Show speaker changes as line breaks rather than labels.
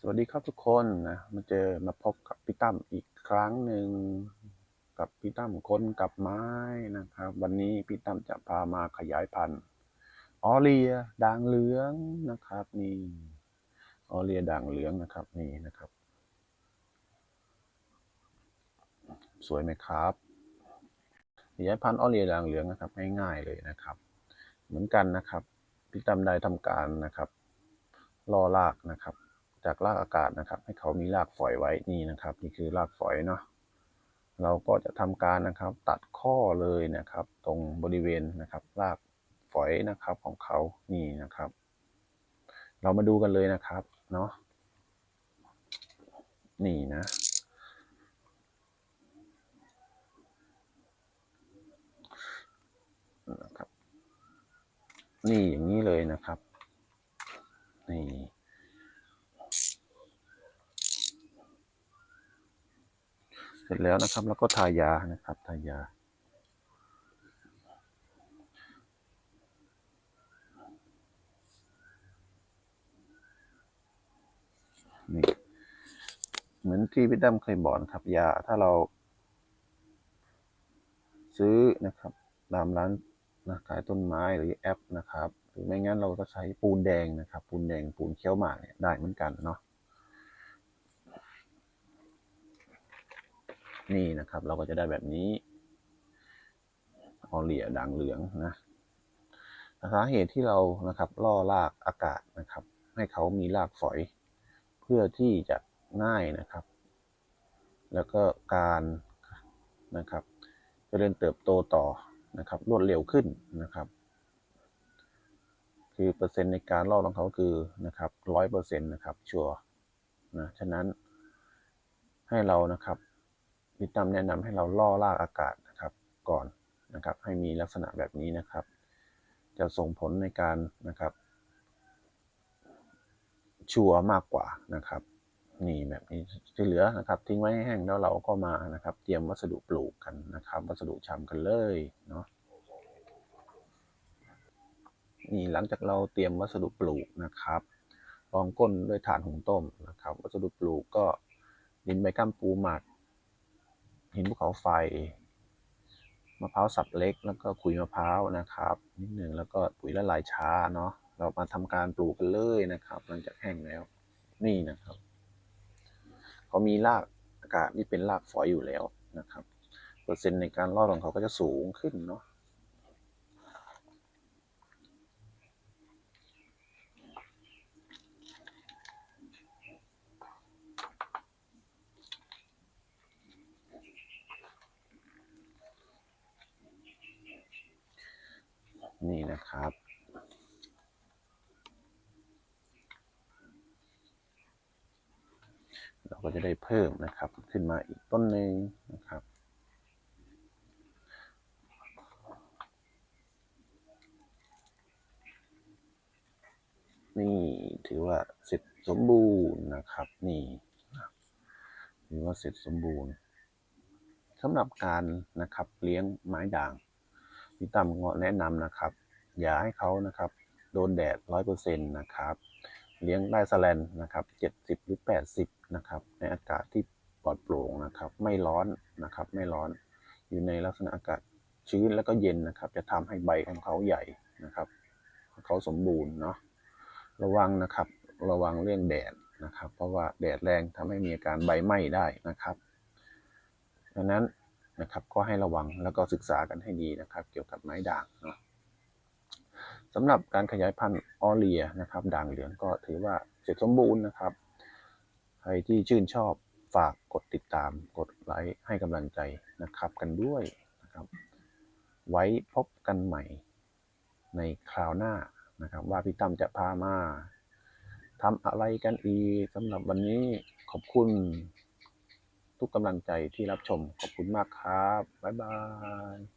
สวัสดีครับทุกคนนะมาเจอมาพบกับพี่ตั้มอีกครั้งหนึ่งกับพี่ตั้มคนกับไม้นะครับ วันนี้พี่ตั้มจะพามาขยายพันธุ์ออเลียด่างเหลืองนะครับนี่ออเลียด่างเหลืองนะครับนี่นะครับ สวยไหมครับขยายพันธุ์ออเลียด่างเหลืองนะครับง่ายๆเลยนะครับ เหมือนกันนะครับพี่ตั้มได้ทำการนะครับล่อรากนะครับ จากรากอากาศนะครับ ให้เขามีรากฝอยไว้นี่นะครับ นี่คือรากฝอยเนาะเราก็จะทำการนะครับ ตัดข้อเลยนะครับ ตรงบริเวณนะครับ รากฝอยนะครับของเขานี่นะครับ เรามาดูกันเลยนะครับเนาะนี่นะนะครับ นี่อย่างนี้เลยนะครับ นี่ เสร็จแล้วนะครับ แล้วก็ทายานะครับทายานี่เหมือนที่พี่ตั้มเคยบอกนะครับ ยาถ้าเรา ซื้อนะครับตามร้านนะขายต้นไม้หรือแอปนะครับ หรือไม่งั้นเราก็ใช้ปูนแดงนะครับ ปูนแดงปูนเคี้ยวหมากเนี่ยได้เหมือนกันเนาะ นี่นะครับ เราก็จะได้แบบนี้ออเลียด่างเหลืองนะสาเหตุที่เรานะครับ ล่อรากอากาศนะครับ ให้เขามีรากฝอย เพื่อที่จะง่ายนะครับ แล้วก็การนะครับจเจริญเติบโตต่อนะครับ รวดเร็วขึ้นนะครับ คือเปอร์เซ็นต์ในการล่อของเขาคือนะครับร้อยเปอร์เซ็นต์นะครับชัวร์นะฉะนั้นให้เรานะครับ พี่ตั้มแนะนำให้เราล่อรากอากาศนะครับ ก่อนนะครับ ให้มีลักษณะแบบนี้นะครับ จะส่งผลในการนะครับ ชัวร์มากกว่านะครับ นี่แบบนี้ที่เหลือนะครับ ทิ้งไว้ให้แห้งแล้วเราก็มานะครับ เตรียมวัสดุปลูกกันนะครับ วัสดุชำกันเลยเนาะนี่หลังจากเราเตรียมวัสดุปลูกนะครับรองก้นด้วยถ่านหุงต้มนะครับ วัสดุปลูกก็ดินใบก้ามปูหมัก หินภูเขาไฟมะพร้าวสับเล็กแล้วก็ขุยมะพร้าวนะครับนิดหนึ่งแล้วก็ปุ๋ยละลายช้าเนาะเรามาทำการปลูกกันเลยนะครับ หลังจากแห้งแล้ว นี่นะครับเขามีรากอากาศที่เป็นรากฝอยอยู่แล้วนะครับ เปอร์เซ็นต์ในการรอดของเขาก็จะสูงขึ้นเนาะ นี่นะครับ เราก็จะได้เพิ่มนะครับ ขึ้นมาอีกต้นหนึ่งนะครับนี่ถือว่าเสร็จสมบูรณ์นะครับ นี่ถือว่าเสร็จสมบูรณ์สำหรับการนะครับเลี้ยงไม้ด่าง พี่ตั้มก็แนะนำนะครับ อย่าให้เขานะครับ โดนแดดร้อยเปอร์เซ็นต์นะครับ เลี้ยงได้สแลนนะครับเจ็ดสิบหรือแปดสิบนะครับ ในอากาศที่ปลอดโปร่งนะครับ ไม่ร้อนนะครับ ไม่ร้อน อยู่ในลักษณะอากาศชื้นแล้วก็เย็นนะครับ จะทำให้ใบของเขาใหญ่นะครับเขาสมบูรณ์เนาะระวังนะครับ ระวังเรื่องแดดนะครับ เพราะว่าแดดแรงทำให้มีอาการใบไหม้ได้นะครับดังนั้น นะครับ ก็ให้ระวังแล้วก็ศึกษากันให้ดีนะครับ เกี่ยวกับไม้ด่างเนาะสำหรับการขยายพันธุ์ออเลียนะครับ ด่างเหลืองก็ถือว่าเสร็จสมบูรณ์นะครับ ใครที่ชื่นชอบฝากกดติดตามกดไลค์ให้กำลังใจนะครับ กันด้วยนะครับ ไว้พบกันใหม่ในคราวหน้านะครับ ว่าพี่ตั้มจะพามาทำอะไรกันอีกสำหรับวันนี้ขอบคุณ ทุกกำลังใจที่รับชมขอบคุณมากครับ บ๊ายบาย